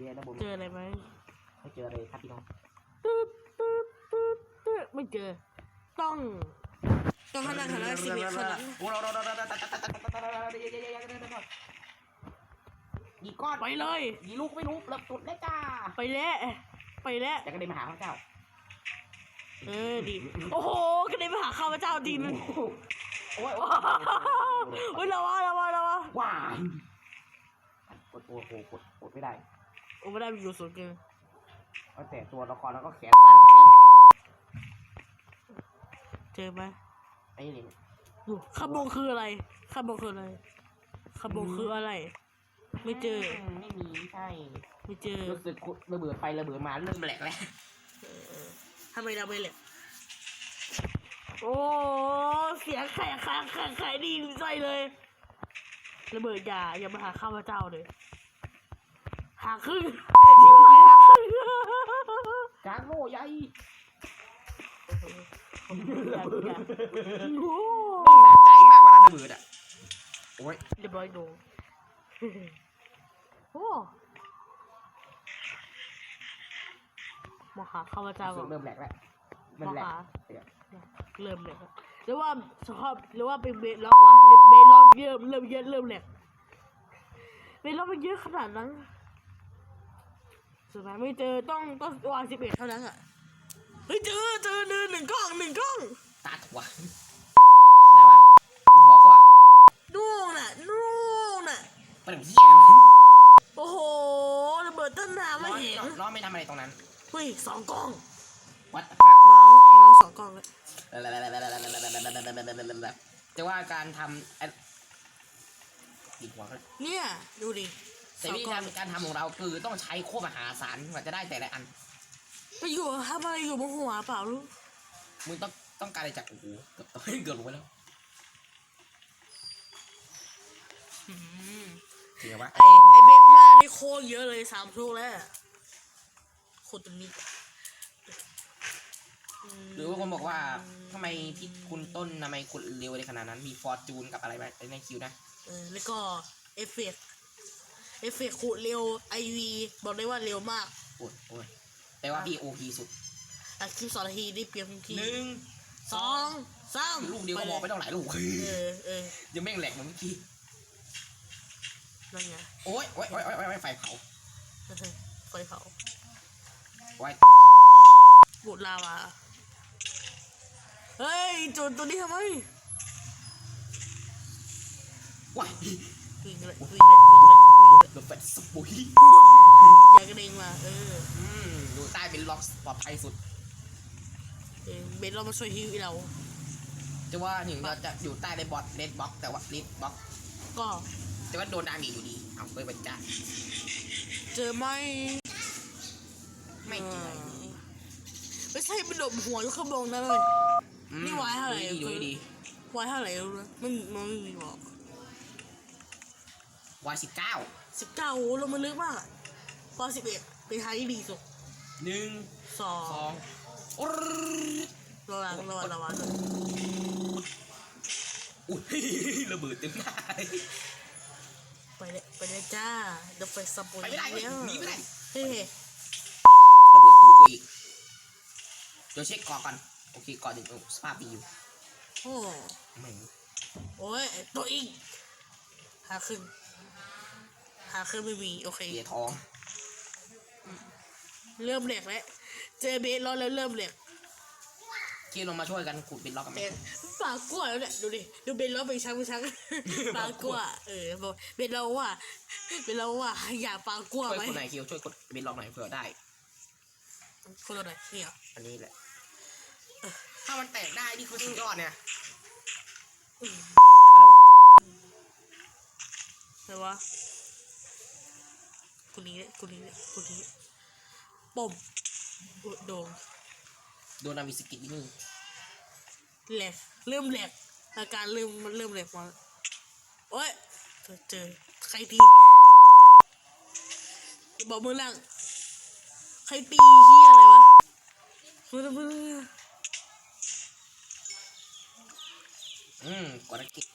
เรียนนะผมเจออะไรไหมไม่เจออะไรครับพี่น้องตึ๊ดตึ๊ดตึ๊ดตึ๊ดไม่เจอ ต้อง ต้องขนาดขนาดสิบเอ็ดขนาดโอ้โหกี่ก้อนไปเลยกี่ลูกไม่รู้เลิกสุดเลยจ้าไปแล้วไปแล้วจะกระเด็นมาหาพระเจ้า เออดีโอ้โหกระเด็นมาหาข้าพเจ้าดีนะโอ้ยโอ้ยระวังระวังระวังว้ายกดโอ้โหกดกดไม่ได้ โอ้ไม่ได้มีอยู่ส่วนเกินเอาแต่ตัวละครแล้วก็แขนสั้นเจอไหมไอ้นี่ดูขบงคืออะไรขบงคืออะไรขบงคืออะไร ไม่เจอ ไม่มีใช่ ไม่เจอ รู้สึกระเบิดไประเบิดมาเริ่มแหลกแล้วทำไมเราไม่เลยโอ้เสียงแขกแขกแขกแขกดีใจเลยระเบิดอย่าอย่ามาหาข้าพเจ้าเลย หาครึ่งที่หายหาครึ่งกลางโล่ใหญ่อย่าอย่าโอ้สะใจมากเวลาระเบิดอะ โอ้ยเรียบร้อยโดนโอ้มาหาข้าพเจ้ารู้ก่สึอกนเริ่มแหลกแล้วมันมาแหลกหาเดี๋ยวเริ่มเลยครับหรือว่าสภาพหรือว่าเป็นเบสล็อกวะเบสล็อกเยอะเริ่มเยอะเริ่มแหลกเบสล็อกมันเยอะขนาดนั้น สุดท้ายไม่เจอต้องต้องวางสิบเอ็ดเท่านั้นอะเฮ้ยเจอเจอหนึ่งหนึ่งกล้องหนึ่งกล้องตาถั่วไหนวะหัวก็อะนู่นน่ะนู่นน่ะเป็นเหี้ยเลยโอ้โหระเบิดต้นน้ำไม่น้องเห็นน้องไม่ทำอะไรตรงนั้นเฮ้ยสองกล้องวัดฝักน้องน้องสองกล้องเลยแต่ว่าการทำไอ้ดีหัวเขาเลยเนี่ยดูดิ แต่สองวิธีกล้องการการทำของเราคือต้องใช้โคตรมหาศาลกว่าจะได้แต่ละอัน ไปอยู่ทำอะไรอยู่บนหัวเปล่าลูกมึงต้องต้องการอะไรจากโอ้โหเกือบต้องเกือบลงไปแล้วอืมจริงเหรอวะไอไอเบสมานี่โคตรเยอะเลยสามชั่วแล้วโคตรตัวนี้หรือว่าคนบอกว่าทำไมพี่คุณต้นทำไมคุณเร็วในขนาดนั้นมีฟอร์จูนกับอะไรไหมในคิวนะเออแล้วก็เอฟเฟกต์ เอฟเฟกต์ขูดเร็วไอวีบอกได้ว่าเร็วมากโอ้ยโอ้ยแปลว่าพี่โอพีสุดอัดคลิปสองนาทีได้เพียงทุกทีหนึ่งสองสามลูกเดียวก็มองไปต้องหลายลูกเออเออยังไม่งแหลกเหมือนเมื่อกี้นั่นไงโอ้ยโอ้ยโอ้ยโอ้ยโอ้ยไฟเผาไฟเผาโอ้ยบูดลาวาเฮ้ยจุดตัวนี้ทำไมว้ายวิ่งเลยวิ่งเลยวิ่งเลย วิ่งเลยรถไฟสปุยย่ากระเด้งมาเอออืมดูใต้เป็นล็อกปลอดภัยสุด เออเบนเรามาช่วยฮิวเราจะว่าถึงเราจะอยู่ใต้ในบอทเลดบ็อกแต่ว่าเลดบ็อกก็แต่ว่าโดนดาเมจอยู่ดี เอาไปบรรจ้าเจอไหมไม่เจอไม่ใช่เป็นดมหัวอยู่ข้างบนนั่นเลยนี่ไว้เท่าไหร่ดูดีดีไว้เท่าไหร่รู้ไหมมันมันไม่มีบอกไวายสิบเก้า สิบเก้าโอ้ลงมาลึกมากอะพอสิบเอ็ดเป็นทางที่ดีสุดหนึ่งสองสองอุ๊ยระวังระวังระวังด้วยอุ้ยระเบิดเต็มหน้าเลยไปเลยไปเลยจ้าเดี๋ยวไปสปุยไปไม่ได้เว้ยแล้วหนีไม่ได้ เฮ้ยระเบิดตูกูอีกเดี๋ยวเช็คก่อนก่อน โอเคก่อนถึงสภาพดีอยู่โอ้ ไม่โอ้ยตัวอีกหาขึ้น หาขึ้นไม่มีโอเคเสียทอง เริ่มแหลกแล้วเจอเบสแล้วแล้วเริ่มแหลกคิดลงมาช่วยกันขุดเป็นล็อกกันไหมเบสปากกล้วยแล้วเนี่ยดูดิดูเบสแล้วเป็นช้างเป็นช้างปากกล้วยเออบอกเบสเราว่าเบสเราว่าอย่าปากกล้วยช่วยไหมคนไหนคิวช่วยกดเป็นล็อกหน่อยเผื่อได้ คนละไหนเนี่ย อันนี้แหละ ถ้ามันแตกได้นี่คือสุดยอดเนี่ยอืมอะไรวะ แต่ว่า คนนี้เนี่ยคนนี้เนี่ยคนนี้ปุ่มโดนโดนนามิสกินิดนึงแหลกเริ่มแหลกอาการเริ่มมันเริ่มแหลกมาโอ้ยเจอเจอใครตีบอกมือหลังใครตีเฮียอะไรวะมือมือมืออืมกดอังกฤษ